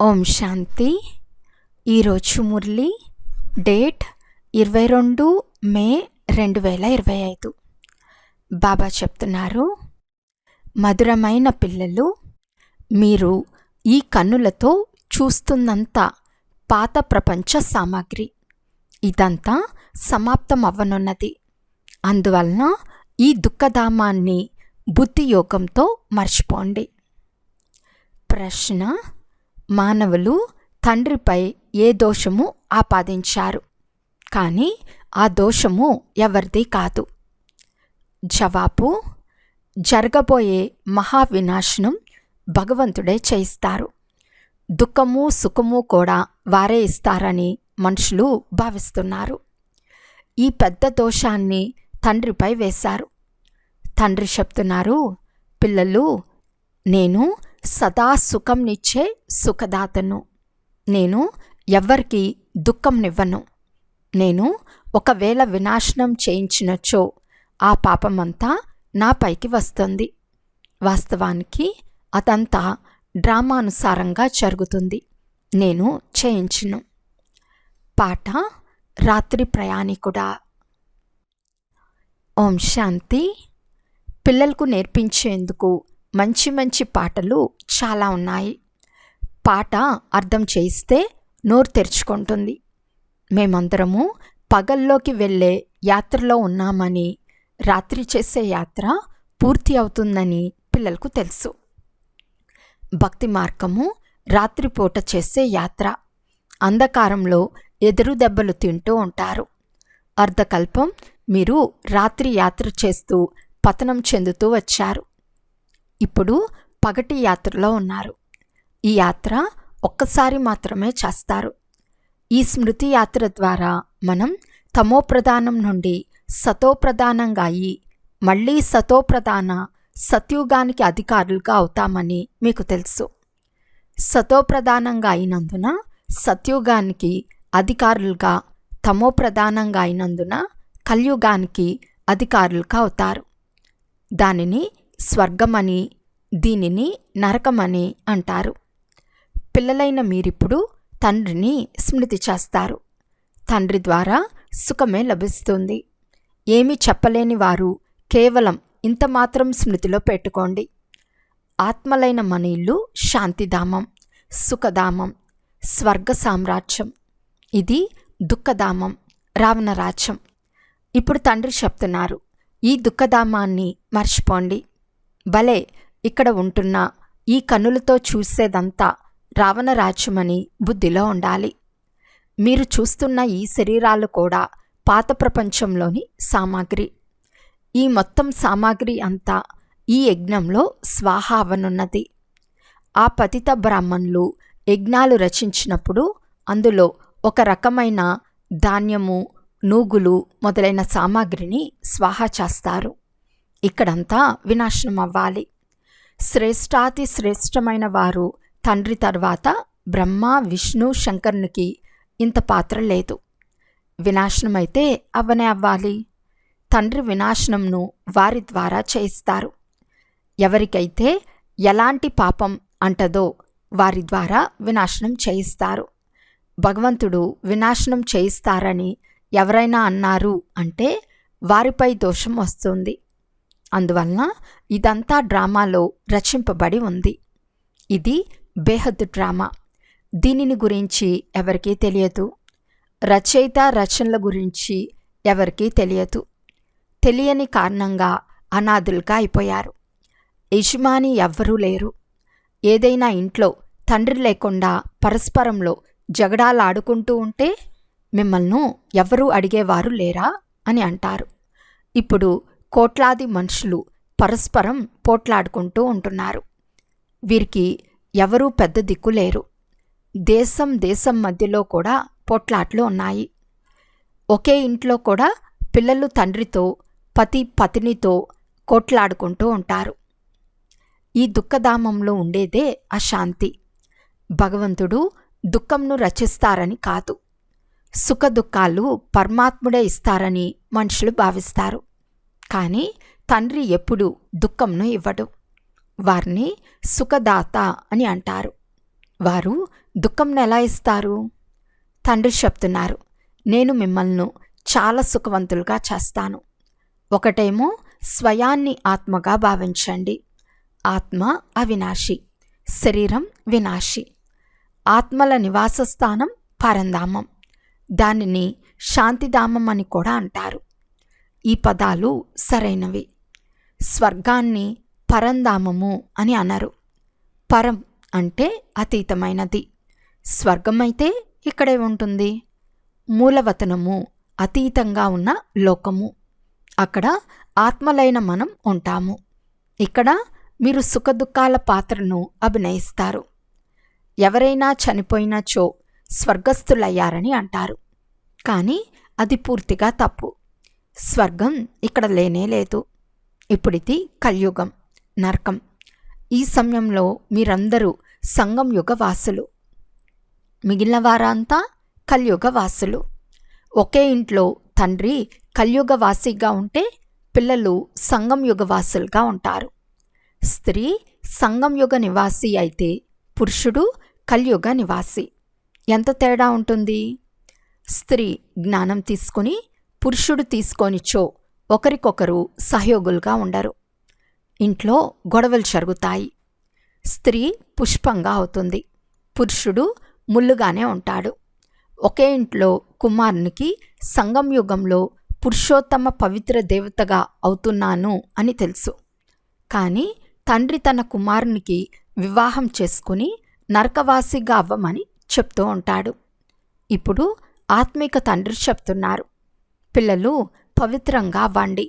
ఓం శాంతి. ఈరోజు మురళి డేట్ ఇరవై రెండు మే రెండు వేల ఇరవై ఐదు. బాబా చెప్తున్నారు మధురమైన పిల్లలు మీరు ఈ కన్నులతో చూస్తున్నంత పాత ప్రపంచ సామాగ్రి. ఇదంతా సమాప్తం అవ్వనున్నది అందువలన ఈ దుఃఖధామాన్ని బుద్ధి యోగంతో మర్చిపోండి. ప్రశ్న మానవులు తండ్రిపై ఏ దోషము ఆపాదించారు? కానీ ఆ దోషము ఎవరిది కాదు. జవాబు జరగబోయే మహావినాశనం భగవంతుడే చేయిస్తారు. దుఃఖము సుఖము కూడా వారే ఇస్తారని మనుషులు భావిస్తున్నారు. ఈ పెద్ద దోషాన్ని తండ్రిపై వేశారు. తండ్రి చెప్తున్నారు పిల్లలు నేను సదా సుఖంనిచ్చే సుఖదాతను. నేను ఎవ్వరికి దుఃఖంనివ్వను. నేను ఒకవేళ వినాశనం చేయించినచో ఆ పాపమంతా నాపైకి వస్తుంది. వాస్తవానికి అదంతా డ్రామానుసారంగా జరుగుతుంది. నేను చేయించును. పాట రాత్రి ప్రయాణికుడా. ఓం శాంతి. పిల్లలకు నేర్పించేందుకు మంచి మంచి పాటలు చాలా ఉన్నాయి. పాట అర్థం చేయిస్తే నోరు తెరుచుకుంటుంది. మేమందరము పగల్లోకి వెళ్ళే యాత్రలో ఉన్నామని రాత్రి చేసే యాత్ర పూర్తి అవుతుందని పిల్లలకు తెలుసు. భక్తి మార్గము రాత్రిపూట చేసే యాత్ర. అంధకారంలో ఎదురు దెబ్బలు తింటూ ఉంటారు. అర్ధకల్పం మీరు రాత్రి యాత్ర చేస్తూ పతనం చెందుతూ వచ్చారు. ఇప్పుడు పగటి యాత్రలో ఉన్నారు. ఈ యాత్ర ఒక్కసారి మాత్రమే చేస్తారు. ఈ స్మృతి యాత్ర ద్వారా మనం తమోప్రధానం నుండి సతోప్రధానంగా అయి మళ్ళీ సతోప్రధాన సత్యుగానికి అధికారులుగా అవుతామని మీకు తెలుసు. సతోప్రధానంగా అయినందున సత్యుగానికి అధికారులుగా తమోప్రధానంగా అయినందున కలియుగానికి అధికారులుగా అవుతారు. దానిని స్వర్గమని దీనిని నరకమని అంటారు. పిల్లలైన మీరిప్పుడు తండ్రిని స్మృతి చేస్తారు. తండ్రి ద్వారా సుఖమే లభిస్తుంది. ఏమీ చెప్పలేని వారు కేవలం ఇంత మాత్రం స్మృతిలో పెట్టుకోండి. ఆత్మలైన మన ఇల్లు శాంతిధామం సుఖధామం స్వర్గ సామ్రాజ్యం. ఇది దుఃఖధామం రావణరాజ్యం. ఇప్పుడు తండ్రి చెప్తున్నారు ఈ దుఃఖధామాన్ని మర్చిపోండి. భలే ఇక్కడ ఉంటున్న. ఈ కన్నులతో చూసేదంతా రావణరాజ్యమని బుద్ధిలో ఉండాలి. మీరు చూస్తున్న ఈ శరీరాలు కూడా పాత ప్రపంచంలోని సామాగ్రి. ఈ మొత్తం సామాగ్రి అంతా ఈ యజ్ఞంలో స్వాహ అవనున్నది. ఆ పతిత బ్రాహ్మణులు యజ్ఞాలు రచించినప్పుడు అందులో ఒక రకమైన ధాన్యము నూగులు మొదలైన సామాగ్రిని స్వాహ చేస్తారు. ఇక్కడంతా వినాశనం అవ్వాలి. శ్రేష్టాతి శ్రేష్టమైన వారు తండ్రి తర్వాత బ్రహ్మ విష్ణు శంకరునికి ఇంత పాత్ర లేదు. వినాశనమైతే అవ్వనే అవ్వాలి. తండ్రి వినాశనంను వారి ద్వారా చేయిస్తారు. ఎవరికైతే ఎలాంటి పాపం అంటదో వారి ద్వారా వినాశనం చేయిస్తారు. భగవంతుడు వినాశనం చేయిస్తారని ఎవరైనా అన్నారు అంటే వారిపై దోషం వస్తుంది. అందువలన ఇదంతా డ్రామాలో రచింపబడి ఉంది. ఇది బేహద్ డ్రామా. దీనిని గురించి ఎవరికీ తెలియదు. రచయిత రచనల గురించి ఎవరికీ తెలియదు. తెలియని కారణంగా అనాథులుగా అయిపోయారు. యజమాని ఎవ్వరూ లేరు. ఏదైనా ఇంట్లో తండ్రి లేకుండా పరస్పరంలో జగడాలాడుకుంటూ ఉంటే మిమ్మల్ని ఎవరూ అడిగేవారు లేరా అని అంటారు. ఇప్పుడు కోట్లాది మనుషులు పరస్పరం పోట్లాడుకుంటూ ఉంటున్నారు. వీరికి ఎవరూ పెద్ద దిక్కు లేరు. దేశం దేశం మధ్యలో కూడా పోట్లాట్లు ఉన్నాయి. ఒకే ఇంట్లో కూడా పిల్లలు తండ్రితో పతి పతినితో కోట్లాడుకుంటూ ఉంటారు. ఈ దుఃఖధామంలో ఉండేదే అశాంతి. భగవంతుడు దుఃఖంను రచిస్తారని కాదు. సుఖ దుఃఖాలు పరమాత్ముడే ఇస్తారని మనుషులు భావిస్తారు. కానీ తండ్రి ఎప్పుడు దుఃఖంను ఇవ్వడు. వారిని సుఖదాత అని అంటారు. వారు దుఃఖంను ఎలా ఇస్తారు? తండ్రి చెప్తున్నారు నేను మిమ్మల్ని చాలా సుఖవంతులుగా చేస్తాను. ఒకటేమో స్వయాన్ని ఆత్మగా భావించండి. ఆత్మ అవినాశి శరీరం వినాశి. ఆత్మల నివాస స్థానం పరంధామం. దానిని శాంతిధామం అని కూడా అంటారు. ఈ పదాలు సరైనవి. స్వర్గాన్ని పరంధామము అని అనరు పరం అంటే అతీతమైనది. స్వర్గమైతే ఇక్కడే ఉంటుంది. మూలవతనము అతీతంగా ఉన్న లోకము. అక్కడ ఆత్మలైన మనం ఉంటాము. ఇక్కడ మీరు సుఖదుఖాల పాత్రను అభినయిస్తారు. ఎవరైనా చనిపోయినచో స్వర్గస్థులయ్యారని అంటారు. కానీ అది పూర్తిగా తప్పు. స్వర్గం ఇక్కడ లేనే లేదు. ఇప్పుడిది కలియుగం నరకం. ఈ సమయంలో మీరందరూ సంగం యుగ వాసులు మిగిలిన వారంతా కలియుగ వాసులు ఒకే ఇంట్లో తండ్రి కలియుగ వాసిగా ఉంటే పిల్లలు సంగం యుగ వాసులుగా ఉంటారు. స్త్రీ సంగం యుగ నివాసి అయితే పురుషుడు కలియుగ నివాసి. ఎంత తేడా ఉంటుంది? స్త్రీ జ్ఞానం తీసుకుని పురుషుడు తీసుకొనిచో ఒకరికొకరు సహయోగులుగా ఉండరు. ఇంట్లో గొడవలు జరుగుతాయి. స్త్రీ పుష్పంగా అవుతుంది. పురుషుడు ముల్లుగానే ఉంటాడు. ఒకే ఇంట్లో కుమారునికి సంగం యుగంలో పురుషోత్తమ పవిత్ర దేవతగా అవుతున్నాను అని తెలుసు. కానీ తండ్రి తన కుమారునికి వివాహం చేసుకుని నరకవాసిగా అవ్వమని చెప్తూ ఉంటాడు. ఇప్పుడు ఆత్మిక తండ్రి చెప్తున్నారు. పిల్లలు పవిత్రంగా అవ్వండి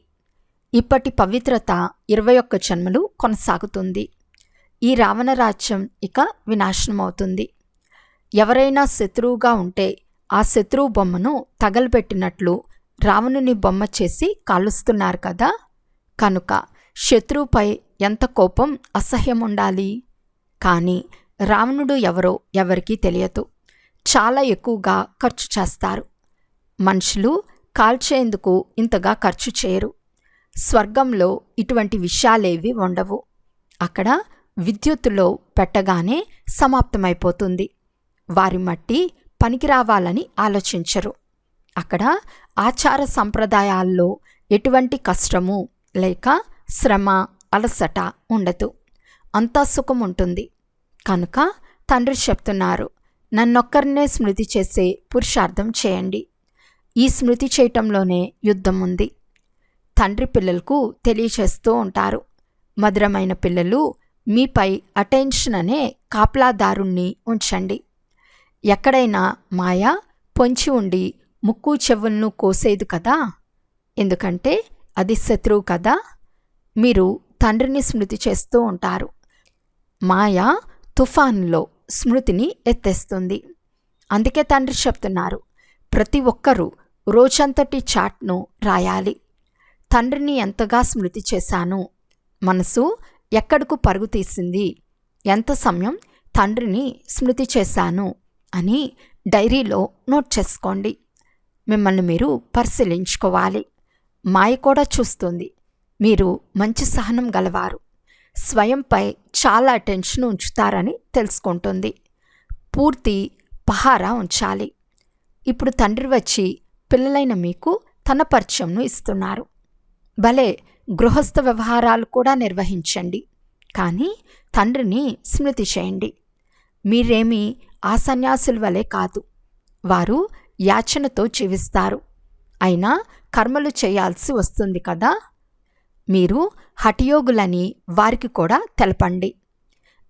ఇప్పటి పవిత్రత ఇరవై ఒక్క జన్మలు కొనసాగుతుంది. ఈ రావణ రాజ్యం ఇక వినాశనమవుతుంది. ఎవరైనా శత్రువుగా ఉంటే ఆ శత్రువు బొమ్మను తగలబెట్టినట్లు రావణుని బొమ్మ చేసి కాలుస్తున్నారు కదా! కనుక శత్రువుపై ఎంత కోపం అసహ్యం ఉండాలి? కానీ రావణుడు ఎవరో ఎవరికీ తెలియదు. చాలా ఎక్కువగా ఖర్చు చేస్తారు. మనుషులు కాల్చేందుకు ఇంతగా ఖర్చు చేయరు. స్వర్గంలో ఇటువంటి విషయాలేవి ఉండవు. అక్కడ విద్యుత్తులో పెట్టగానే సమాప్తమైపోతుంది. వారి మట్టి పనికిరావాలని ఆలోచించరు. అక్కడ ఆచార సంప్రదాయాల్లో ఎటువంటి కష్టము లేక శ్రమ అలసట ఉండదు. అంతా సుఖం ఉంటుంది కనుక తండ్రి చెప్తున్నారు నన్నొక్కరినే స్మృతి చేసే పురుషార్థం చేయండి. ఈ స్మృతి చేయటంలోనే యుద్ధం ఉంది. తండ్రి పిల్లలకు తెలియచేస్తూ ఉంటారు. మధురమైన పిల్లలు మీపై అటెన్షన్ అనే కాపలాదారుణ్ణి ఉంచండి. ఎక్కడైనా మాయ పొంచి ఉండి ముక్కు చెవులను కోసేది కదా? ఎందుకంటే అది శత్రువు కదా? మీరు తండ్రిని స్మృతి చేస్తూ ఉంటారు. మాయ తుఫాన్లో స్మృతిని ఎత్తేస్తుంది. అందుకే తండ్రి చెప్తున్నారు ప్రతి ఒక్కరూ రోజంతటి చాట్ను రాయాలి. తండ్రిని ఎంతగా స్మృతి చేశాను మనసు ఎక్కడకు పరుగు తీసింది ఎంత సమయం తండ్రిని స్మృతి చేశాను అని డైరీలో నోట్ చేసుకోండి. మిమ్మల్ని మీరు పరిశీలించుకోవాలి. మాయ కూడా చూస్తుంది. మీరు మంచి సహనం గలవారు. స్వయంపై చాలా అటెన్షన్ ఉంచుతారని తెలుసుకుంటుంది. పూర్తి పహారా ఉంచాలి. ఇప్పుడు తండ్రి వచ్చి పిల్లలైన మీకు తన పరిచయంను ఇస్తున్నారు. భలే గృహస్థ వ్యవహారాలు కూడా నిర్వహించండి. కానీ తండ్రిని స్మృతి చేయండి. మీరేమీ ఆ సన్యాసుల వలె కాదు. వారు యాచనతో జీవిస్తారు. అయినా కర్మలు చేయాల్సి వస్తుంది కదా? మీరు హఠయోగులని వారికి కూడా తెలపండి.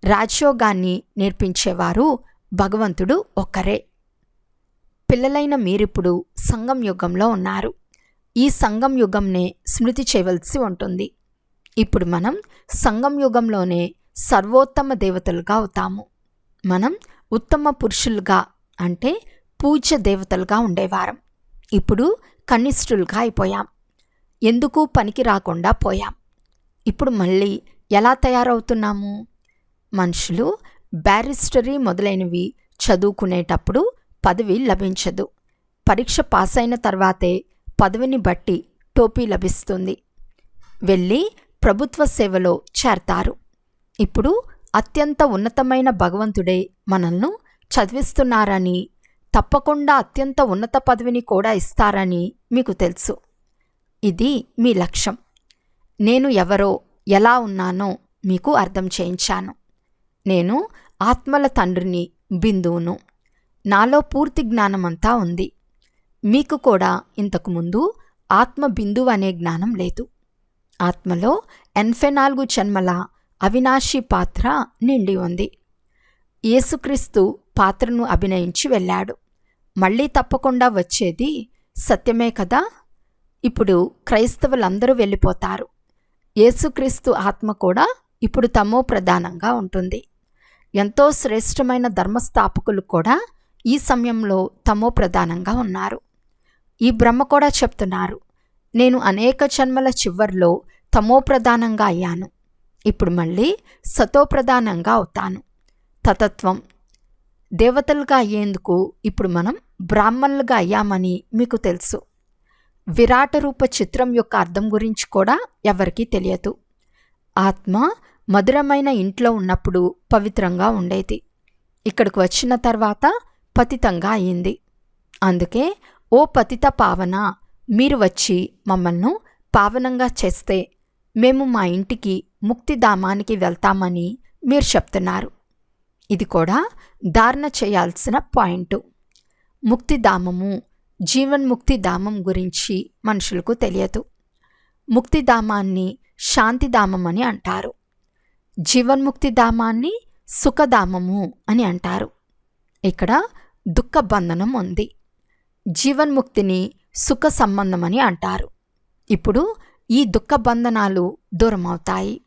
రాజయోగాన్ని నేర్పించేవారు భగవంతుడు ఒక్కరే. పిల్లలైన మీరిప్పుడు సంగం యుగంలో ఉన్నారు. ఈ సంగం యుగంనే స్మృతి చేయవలసి ఉంటుంది. ఇప్పుడు మనం సంగం యుగంలోనే సర్వోత్తమ దేవతలుగా అవుతాము. మనం ఉత్తమ పురుషులుగా అంటే పూజ్య దేవతలుగా ఉండేవారం. ఇప్పుడు కనిష్ఠులుగా అయిపోయాం. ఎందుకు పనికి రాకుండా పోయాం? ఇప్పుడు మళ్ళీ ఎలా తయారవుతున్నాము? మనుషులు బ్యారిస్టరీ మొదలైనవి చదువుకునేటప్పుడు పదవి లభించదు. పరీక్ష పాస్ అయిన తర్వాతే పదవిని బట్టి టోపీ లభిస్తుంది. వెళ్ళి ప్రభుత్వ సేవలో చేరతారు. ఇప్పుడు అత్యంత ఉన్నతమైన భగవంతుడే మనల్ని చదివిస్తున్నారని తప్పకుండా అత్యంత ఉన్నత పదవిని కూడా ఇస్తారని మీకు తెలుసు. ఇది మీ లక్ష్యం. నేను ఎవరో ఎలా ఉన్నానో మీకు అర్థం చేయించాను. నేను ఆత్మల తండ్రిని బిందువును. నాలో పూర్తి జ్ఞానమంతా ఉంది. మీకు కూడా ఇంతకుముందు ఆత్మ బిందువు అనే జ్ఞానం లేదు. ఆత్మలో ఎనభై నాలుగు జన్మల అవినాశి పాత్ర నిండి ఉంది. యేసుక్రీస్తు పాత్రను అభినయించి వెళ్ళాడు. మళ్ళీ తప్పకుండా వచ్చేది సత్యమే కదా? ఇప్పుడు క్రైస్తవులందరూ వెళ్ళిపోతారు. యేసుక్రీస్తు ఆత్మ కూడా ఇప్పుడు తమో ప్రధానంగా ఉంటుంది. ఎంతో శ్రేష్టమైన ధర్మస్థాపకులు కూడా ఈ సమయంలో తమో ప్రధానంగా ఉన్నారు. ఈ బ్రహ్మ కూడా చెప్తున్నారు నేను అనేక జన్మల చివర్లో తమో ప్రధానంగా అయ్యాను. ఇప్పుడు మళ్ళీ సతో ప్రధానంగా అవుతాను. తతత్వం దేవతలుగా అయ్యేందుకు ఇప్పుడు మనం బ్రాహ్మణులుగా అయ్యామని మీకు తెలుసు. విరాట రూప చిత్రం యొక్క అర్థం గురించి కూడా ఎవరికీ తెలియదు. ఆత్మ మధురమైన ఇంట్లో ఉన్నప్పుడు పవిత్రంగా ఉండేది. ఇక్కడికి వచ్చిన తర్వాత పతితంగా అయింది. అందుకే ఓ పతిత పావన మీరు వచ్చి మమ్మల్ని పావనంగా చేస్తే మేము మా ఇంటికి ముక్తిధామానికి వెళ్తామని మీరు చెప్తున్నారు. ఇది కూడా ధారణ చేయాల్సిన పాయింట్. ముక్తిధామము జీవన్ముక్తిధామం గురించి మనుషులకు తెలియదు. ముక్తిధామాన్ని శాంతిధామం అని అంటారు. జీవన్ముక్తి ధామాన్ని సుఖధామము అని అంటారు. ఇక్కడ దుఃఖ బంధనం ఉంది. జీవన్ముక్తిని సుఖ సంబంధమని అంటారు. ఇప్పుడు ఈ దుఃఖ బంధనాలు దూరమవుతాయి.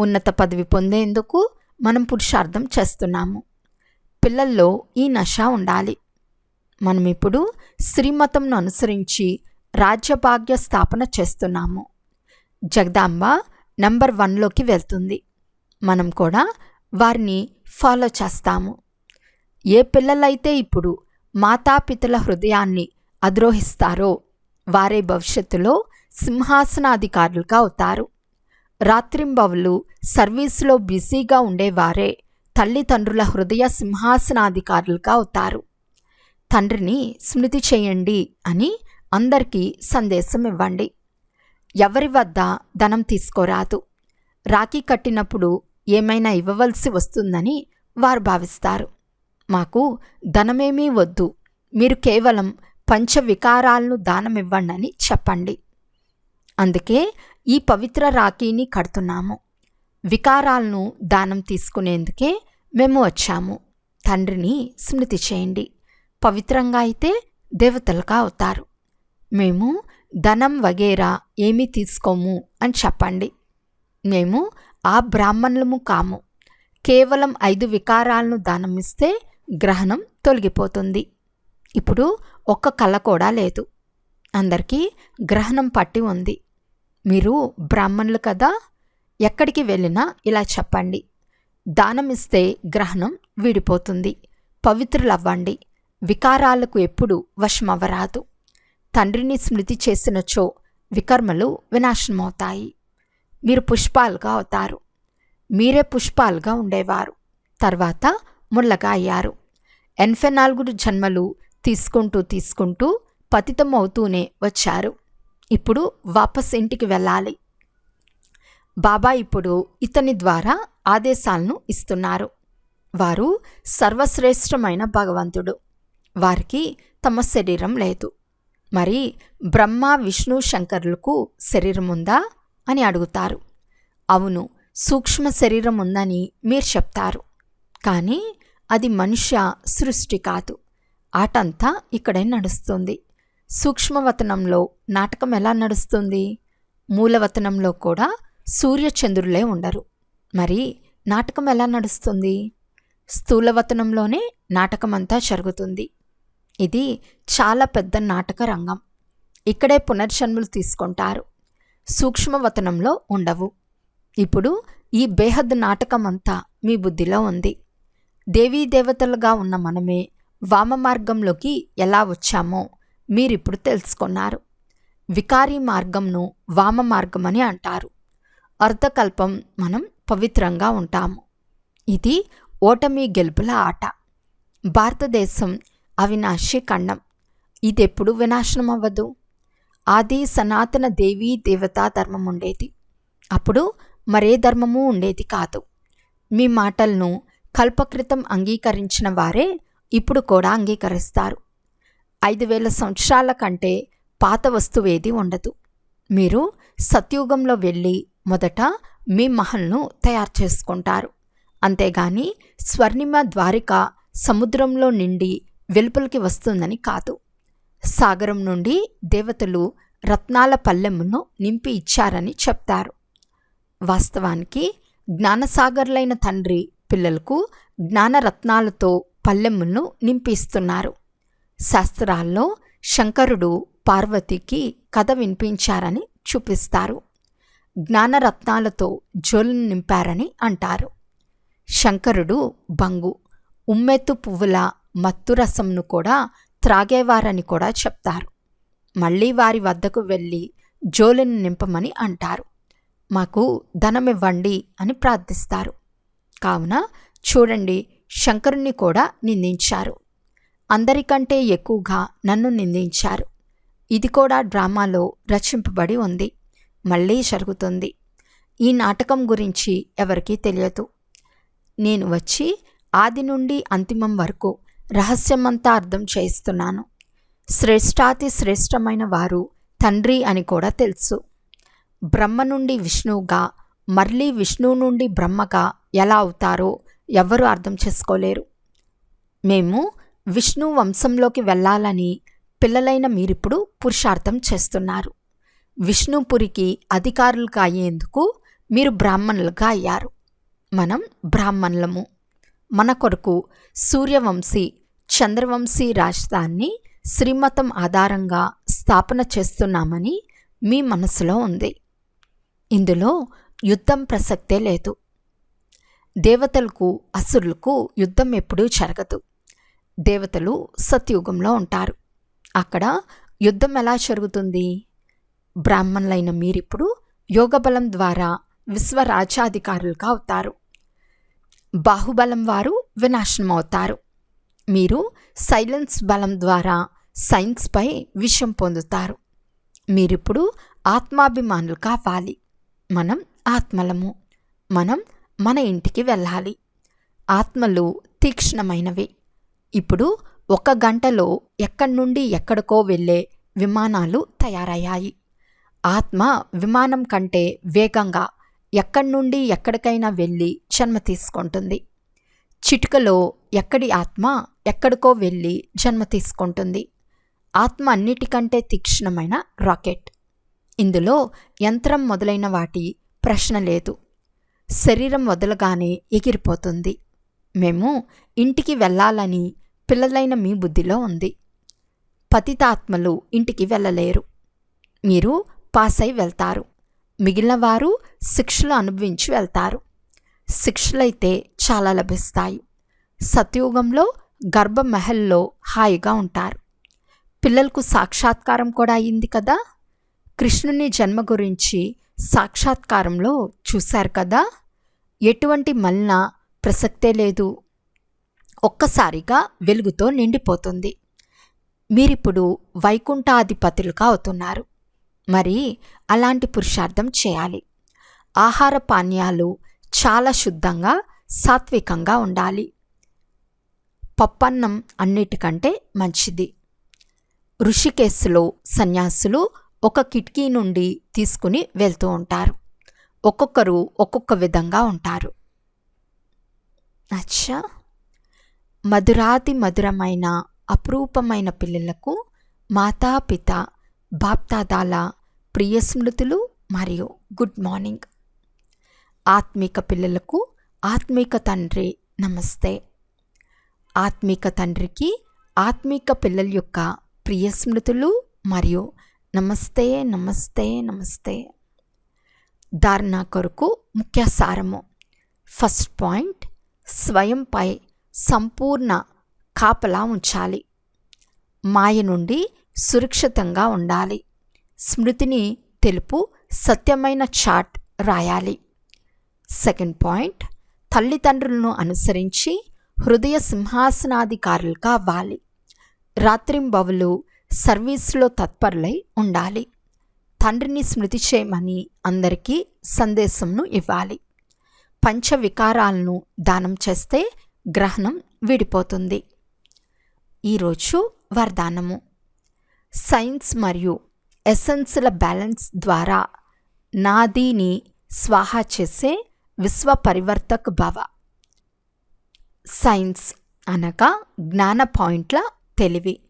ఉన్నత పదవి పొందేందుకు మనం పురుషార్థం చేస్తున్నాము. పిల్లల్లో ఈ నష ఉండాలి. మనం ఇప్పుడు శ్రీమతంను అనుసరించి రాజ్యభాగ్య స్థాపన చేస్తున్నాము. జగదాంబ నంబర్ వన్లోకి వెళ్తుంది. మనం కూడా వారిని ఫాలో చేస్తాము. ఏ పిల్లలైతే ఇప్పుడు మాతాపితల హృదయాన్ని అద్రోహిస్తారో వారే భవిష్యత్తులో సింహాసనాధికారులుగా అవుతారు. రాత్రింబవులు సర్వీసులో బిజీగా ఉండేవారే తల్లిదండ్రుల హృదయ సింహాసనాధికారులుగా అవుతారు. తండ్రిని స్మృతి చేయండి అని అందరికీ సందేశం ఇవ్వండి. ఎవరి వద్ద ధనం తీసుకోరాదు. రాఖీ కట్టినప్పుడు ఏమైనా ఇవ్వవలసి వస్తుందని వారు భావిస్తారు. మాకు ధనమేమీ వద్దు. మీరు కేవలం పంచవికారాలను దానమివ్వండి అని చెప్పండి. అందుకే ఈ పవిత్ర రాఖీని కడుతున్నాము. వికారాలను దానం తీసుకునేందుకే మేము వచ్చాము. తండ్రిని స్మృతి చేయండి. పవిత్రంగా అయితే దేవతలుగా అవుతారు. మేము ధనం వగేరా ఏమీ తీసుకోము అని చెప్పండి. మేము ఆ బ్రాహ్మణులము కాము. కేవలం ఐదు వికారాలను దానమిస్తే గ్రహణం తొలగిపోతుంది. ఇప్పుడు ఒక్క కళ కూడా లేదు. అందరికీ గ్రహణం పట్టి ఉంది. మీరు బ్రాహ్మణులు కదా ఎక్కడికి వెళ్ళినా ఇలా చెప్పండి. దానం ఇస్తే గ్రహణం విడిపోతుంది. పవిత్రులవ్వండి. వికారాలకు ఎప్పుడు వశమవ్వరాదు. తండ్రిని స్మృతి చేసినచో వికర్మలు వినాశనమవుతాయి. మీరు పుష్పాలుగా అవుతారు. మీరే పుష్పాలుగా ఉండేవారు. తర్వాత ముళ్ళగా అయ్యారు. ఎనభై నాలుగు జన్మలు తీసుకుంటూ తీసుకుంటూ పతితం అవుతూనే వచ్చారు. ఇప్పుడు వాపస్ ఇంటికి వెళ్ళాలి. బాబా ఇప్పుడు ఇతని ద్వారా ఆదేశాలను ఇస్తున్నారు. వారు సర్వశ్రేష్టమైన భగవంతుడు. వారికి తమ శరీరం లేదు. మరి బ్రహ్మ విష్ణు శంకరులకు శరీరం ఉందా అని అడుగుతారు. అవును సూక్ష్మ శరీరం ఉందని మీరు చెప్తారు. కానీ అది మనుష్య సృష్టి కాదు. ఆటంతా ఇక్కడే నడుస్తుంది. సూక్ష్మవతనంలో నాటకం ఎలా నడుస్తుంది? మూలవతనంలో కూడా సూర్యచంద్రులే ఉండరు. మరి నాటకం ఎలా నడుస్తుంది? స్థూలవతనంలోనే నాటకమంతా జరుగుతుంది. ఇది చాలా పెద్ద నాటక రంగం. ఇక్కడే పునర్జన్మలు తీసుకుంటారు. సూక్ష్మవతనంలో ఉండవు. ఇప్పుడు ఈ బేహద్ నాటకం అంతా మీ బుద్ధిలో ఉంది. దేవీ దేవతలుగా ఉన్న మనమే వామ మార్గంలోకి ఎలా వచ్చామో మీరిప్పుడు తెలుసుకున్నారు. వికారీ మార్గంను వామ మార్గం అని అంటారు. అర్ధకల్పం మనం పవిత్రంగా ఉంటాము. ఇది ఓటమి గెలుపుల ఆట. భారతదేశం అవినాశి ఖండం. ఇదెప్పుడు వినాశనం అవ్వదు ఆది సనాతన దేవీ దేవతా ధర్మం ఉండేది. అప్పుడు మరే ధర్మము ఉండేది కాదు. మీ మాటలను కల్పకృతం అంగీకరించిన వారే ఇప్పుడు కూడా అంగీకరిస్తారు. ఐదు వేల సంవత్సరాల కంటే పాత వస్తువేది ఉండదు. మీరు సత్యుగంలో వెళ్ళి మొదట మీ మహల్ను తయారు చేసుకుంటారు. అంతేగాని స్వర్ణిమ ద్వారిక సముద్రంలో నిండి వెలుపలికి వస్తుందని కాదు. సాగరం నుండి దేవతలు రత్నాల పల్లెమును నింపి ఇచ్చారని చెప్తారు. వాస్తవానికి జ్ఞానసాగర్లైన తండ్రి పిల్లలకు జ్ఞానరత్నాలతో పల్లెములను నింపిస్తున్నారు. శాస్త్రాల్లో శంకరుడు పార్వతికి కథ వినిపించారని చూపిస్తారు. జ్ఞానరత్నాలతో జోలను నింపారని అంటారు. శంకరుడు బంగు ఉమ్మెత్తు పువ్వుల మత్తు రసంను కూడా త్రాగేవారని కూడా చెప్తారు. మళ్ళీ వారి వద్దకు వెళ్ళి జోలిని నింపమని అంటారు. మాకు ధనమివ్వండి అని ప్రార్థిస్తారు. కావున చూడండి శంకరుణ్ణి కూడా నిందించారు. అందరికంటే ఎక్కువగా నన్ను నిందించారు. ఇది కూడా డ్రామాలో రచింపబడి ఉంది. మళ్ళీ జరుగుతుంది. ఈ నాటకం గురించి ఎవరికీ తెలియదు. నేను వచ్చి ఆది నుండి అంతిమం వరకు రహస్యమంతా అర్థం చేయిస్తున్నాను. శ్రేష్టాతి శ్రేష్టమైన వారు తండ్రి అని కూడా తెలుసు. బ్రహ్మ నుండి విష్ణువుగా మళ్ళీ విష్ణువు నుండి బ్రహ్మగా ఎలా అవుతారో ఎవ్వరూ అర్థం చేసుకోలేరు. మేము విష్ణు వంశంలోకి వెళ్ళాలని పిల్లలైన మీరిప్పుడు పురుషార్థం చేస్తున్నారు. విష్ణుపురికి అధికారులుగా అయ్యేందుకు మీరు బ్రాహ్మణులుగా అయ్యారు. మనం బ్రాహ్మణులము. మన కొరకు సూర్యవంశీ చంద్రవంశీ రాజధాన్ని శ్రీమతం ఆధారంగా స్థాపన చేస్తున్నామని మీ మనసులో ఉంది. ఇందులో యుద్ధం ప్రసక్తే లేదు. దేవతలకు అసురులకు యుద్ధం ఎప్పుడూ జరగదు. దేవతలు సత్యుగంలో ఉంటారు. అక్కడ యుద్ధం ఎలా జరుగుతుంది? బ్రాహ్మణులైన మీరిప్పుడు యోగబలం ద్వారా విశ్వరాజ్యాధికారులుగా అవుతారు. బాహుబలం వారు వినాశనం అవుతారు మీరు సైలెన్స్ బలం ద్వారా సైన్స్పై విషయం పొందుతారు. మీరిప్పుడు ఆత్మాభిమానులు కావాలి మనం ఆత్మలము. మనం మన ఇంటికి వెళ్ళాలి. ఆత్మలు తీక్ష్ణమైనవి. ఇప్పుడు ఒక గంటలో ఎక్కడి నుండి ఎక్కడికో వెళ్ళే విమానాలు తయారయ్యాయి. ఆత్మ విమానం కంటే వేగంగా ఎక్కడి నుండి ఎక్కడికైనా వెళ్ళి జన్మ తీసుకుంటుంది. చిటికలో ఎక్కడి ఆత్మ ఎక్కడికో వెళ్ళి జన్మ తీసుకుంటుంది. ఆత్మ అన్నిటికంటే తీక్షణమైన రాకెట్. ఇందులో యంత్రం మొదలైన వాటి ప్రశ్న లేదు. శరీరం వదలగానే ఎగిరిపోతుంది. మేము ఇంటికి వెళ్ళాలని పిల్లలైన మీ బుద్ధిలో ఉంది. పతితాత్మలు ఇంటికి వెళ్ళలేరు. మీరు పాస్ అయి వెళ్తారు. మిగిలిన వారు శిక్షలు అనుభవించి వెళ్తారు. శిక్షలైతే చాలా లభిస్తాయి. సత్యుగంలో గర్భమహల్లో హాయిగా ఉంటారు. పిల్లలకు సాక్షాత్కారం కూడా అయింది కదా? కృష్ణుని జన్మ గురించి సాక్షాత్కారంలో చూశారు కదా? ఎటువంటి మలిన ప్రసక్తే లేదు. ఒక్కసారిగా వెలుగుతో నిండిపోతుంది. మీరిప్పుడు వైకుంఠాధిపతులుగా అవుతున్నారు మరి అలాంటి పురుషార్థం చేయాలి. ఆహార పానీయాలు చాలా శుద్ధంగా సాత్వికంగా ఉండాలి. పప్పన్నం అన్నిటికంటే మంచిది. ఋషికేశ్లో సన్యాసులు ఒక కిటికీ నుండి తీసుకుని వెళ్తూ ఉంటారు. ఒక్కొక్కరు ఒక్కొక్క విధంగా ఉంటారు. అచ్చా! మధురాతి మధురమైన అపురూపమైన పిల్లలకు మాతాపిత బాప్తాదాల ప్రియ స్మృతులు మరియు గుడ్ మార్నింగ్. ఆత్మిక పిల్లలకు ఆత్మిక తండ్రి నమస్తే. ఆత్మిక తండ్రికి ఆత్మిక పిల్లల యొక్క ప్రియ స్మృతులు మరియు నమస్తే నమస్తే నమస్తే. ధారణ కొరకు ముఖ్య సారము. ఫస్ట్ పాయింట్ స్వయంపై సంపూర్ణ కాపలా ఉంచాలి. మాయ నుండి సురక్షితంగా ఉండాలి. స్మృతిని తెలుపు సత్యమైన చాట్ రాయాలి. సెకండ్ పాయింట్ తల్లిదండ్రులను అనుసరించి హృదయ సింహాసనాధికారులుగా అవ్వాలి. రాత్రింబవులు సర్వీస్లో తత్పరులై ఉండాలి. తండ్రిని స్మృతి చేయమని అందరికీ సందేశంను ఇవ్వాలి. పంచ వికారాలను దానం చేస్తే గ్రహణం విడిపోతుంది. ఈరోజు వరదానము. సైన్స్ మరియు ఎసెన్స్ల బ్యాలెన్స్ ద్వారా నాదీని స్వాహా చేసే విశ్వ పరివర్తక భవ. సైన్స్ అనగా జ్ఞాన పాయింట్ల తెలివి.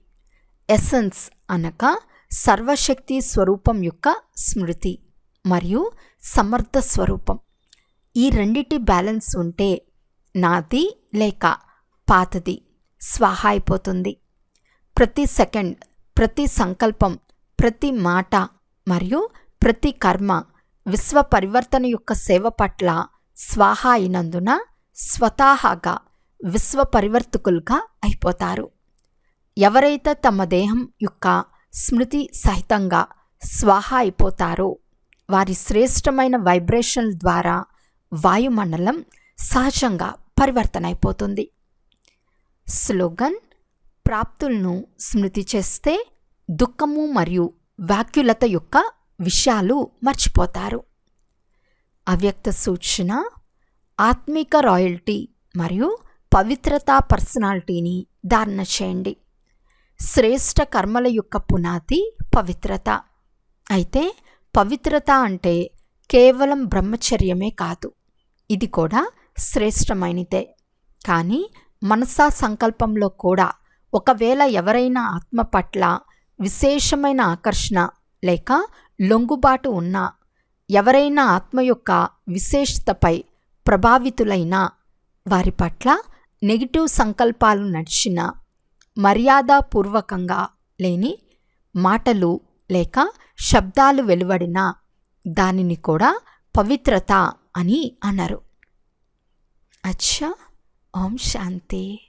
ఎసెన్స్ అనగా సర్వశక్తి స్వరూపం యొక్క స్మృతి మరియు సమర్థ స్వరూపం. ఈ రెండిటి బ్యాలెన్స్ ఉంటే నాది లేక పాతది స్వాహ అయిపోతుంది ప్రతి సెకండ్ ప్రతి సంకల్పం ప్రతి మాట మరియు ప్రతి కర్మ విశ్వ పరివర్తన యొక్క సేవ పట్ల స్వాహ అయినందున స్వతహాగా విశ్వ పరివర్తకులుగా అయిపోతారు. ఎవరైతే తమ దేహం యొక్క స్మృతి సహితంగా స్వాహ అయిపోతారో వారి శ్రేష్టమైన వైబ్రేషన్ల ద్వారా వాయుమండలం సహజంగా పరివర్తన అయిపోతుంది స్లోగన్ ప్రాప్తులను స్మృతి చేస్తే దుఃఖము మరియు వ్యాక్యులత యొక్క విషయాలు మర్చిపోతారు. అవ్యక్త సూచన ఆత్మిక రాయల్టీ మరియు పవిత్రతా పర్సనాలిటీని ధారణ చేయండి. శ్రేష్ట కర్మల యొక్క పునాది పవిత్రత. అయితే పవిత్రత అంటే కేవలం బ్రహ్మచర్యమే కాదు ఇది కూడా శ్రేష్టమైనదే. కానీ మనసా సంకల్పంలో కూడా ఒకవేళ ఎవరైనా ఆత్మ పట్ల విశేషమైన ఆకర్షణ లేక లొంగుబాటు ఉన్నా ఎవరైనా ఆత్మ యొక్క విశేషతపై ప్రభావితులైన వారి పట్ల నెగిటివ్ సంకల్పాలు నడిచిన మర్యాదపూర్వకంగా లేని మాటలు లేక శబ్దాలు వెలువడిన దానిని కూడా పవిత్రత అని అన్నారు. అచ్చా ఓం శాంతి.